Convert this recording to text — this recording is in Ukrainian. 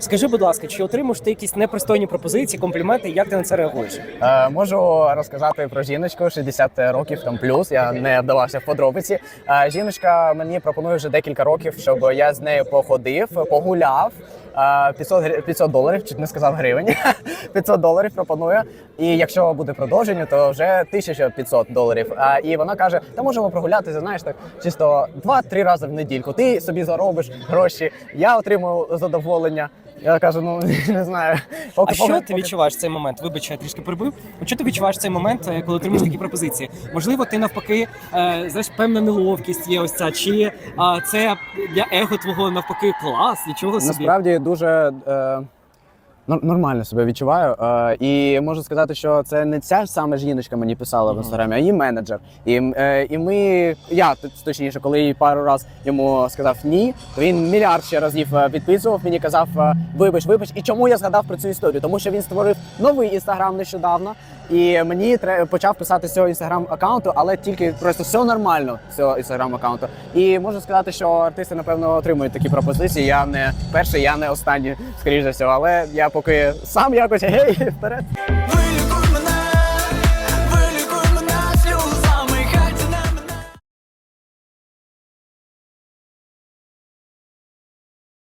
Скажи, будь ласка, чи отримуєш ти якісь непристойні пропозиції, компліменти? Як ти на це реагуєш? Е, можу розказати про жіночку 60 років там плюс. Я не вдавався в подробиці. Е, жіночка мені пропонує вже декілька років, щоб я з нею походив, погуляв. Е, 500, 500 доларів, чуть не сказав гривень. 500 доларів пропонує. І якщо буде продовження, то вже 1500 доларів. А, і вона каже: та можемо прогулятися, знаєш, так чисто 2-3 рази в недільку. Ти собі заробиш гроші, я отримую задоволення. Я кажу, ну не знаю. Поки, А що поки- ти поки- відчуваєш в цей момент? Вибач, я трішки прибив. Що ти відчуваєш в цей момент, е, коли отримуєш такі пропозиції? Можливо, ти навпаки, е, знаєш, певна неловкість є ось ця, чи е, це для его твого навпаки клас, нічого собі. Насправді дуже е, нормально себе відчуваю. Е, і можу сказати, що це не ця ж саме жіночка мені писала в інстаграмі, а її менеджер. І, е, і ми, я точніше, коли їй пару раз йому сказав ні, то він мільярд ще разів е, підписував. Мені казав е, вибач, вибач. І чому я згадав про цю історію? Тому що він створив новий інстаграм нещодавно. І мені тре- почав писати цього інстаграм аккаунту, але тільки просто все нормально з цього інстаграм аккаунту. І можу сказати, що артисти напевно отримують такі пропозиції. Я не перший, я не останній, скоріш за всього. Але я поки сам якось гей вперед.